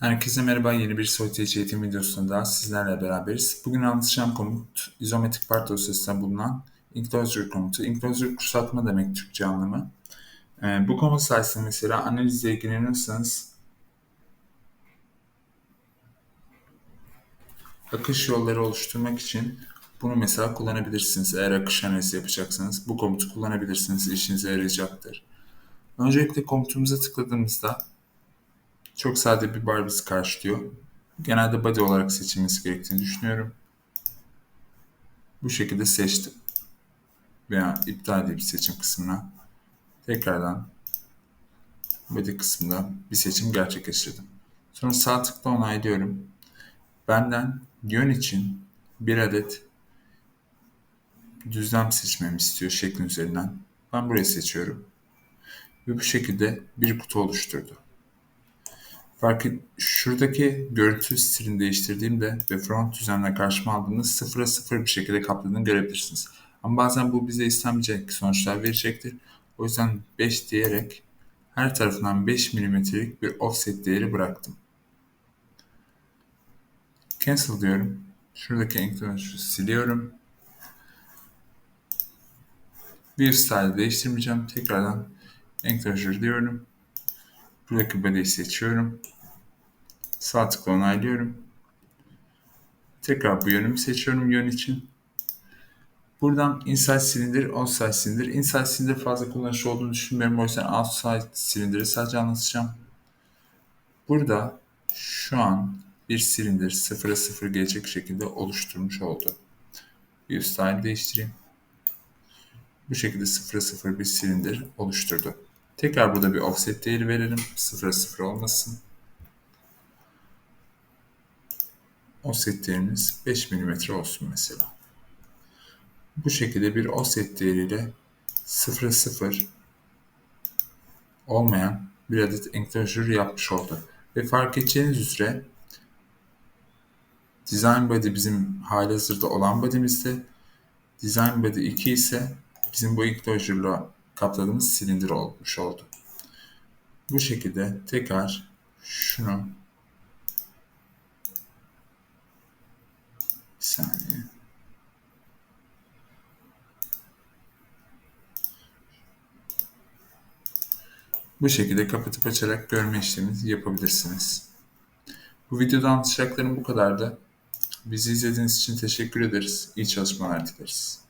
Herkese merhaba. Yeni bir Solitaire eğitim videosunda sizlerle beraberiz. Bugün anlatacağım komut izometrik part dosyasında bulunan enclosure komutu. Enclosure kısaltma demek Türkçe anlamı. Ee, bu komut sayesinde mesela analizle ilgileniyorsanız akış yolları oluşturmak için bunu mesela kullanabilirsiniz. Eğer akış analizi yapacaksanız bu komutu kullanabilirsiniz. İşinize yarayacaktır. Öncelikle komutumuza tıkladığımızda çok sade bir bar bizi karşılıyor. Genelde body olarak seçilmesi gerektiğini düşünüyorum. Bu şekilde seçtim. Veya iptal edip seçim kısmına tekrardan body kısmında bir seçim gerçekleştirdim. Sonra sağ tıkla onaylıyorum. Benden yön için bir adet düzlem seçmemi istiyor şeklin üzerinden. Ben burayı seçiyorum. Ve bu şekilde bir kutu oluşturdu. Fark et, şuradaki görüntü stilini değiştirdiğimde ve front düzenle karşıma aldığımda sıfıra sıfır bir şekilde kapladığını görebilirsiniz. Ama bazen bu bize istenmeyecek sonuçlar verecektir. O yüzden 5 diyerek her tarafından 5 mm'lik bir offset değeri bıraktım. Cancel diyorum. Şuradaki enclosure siliyorum. Bir style değiştirmeyeceğim. Tekrardan enclosure diyorum. Buradaki body'yi seçiyorum. Sağ tıkla onaylıyorum. Tekrar bu yönümü seçiyorum yön için. Buradan inside silindir, outside silindir. Inside silindir fazla kullanışlı olduğunu düşünmüyorum. O yüzden outside silindiri sadece anlatacağım. Burada şu an bir silindir sıfıra sıfır gelecek şekilde oluşturmuş oldu. Bir style değiştireyim. Bu şekilde sıfıra sıfır bir silindir oluşturdu. Tekrar burada bir offset değeri verelim. Sıfıra sıfır olmasın. Offset değerimiz 5 mm olsun mesela. Bu şekilde bir offset değeriyle 0'a 0 olmayan bir adet enclosure yapmış oldu. Ve fark edeceğiniz üzere Design Body bizim hali hazırda olan body'mizde Design Body 2 ise bizim bu enclosure'la kapladığımız silindir olmuş oldu. Bu şekilde tekrar şunu bir saniye Bu şekilde kapatıp açarak görme işlemini yapabilirsiniz. Bu videoda anlatacaklarım bu kadardı. Bizi izlediğiniz için teşekkür ederiz. İyi çalışmalar dileriz.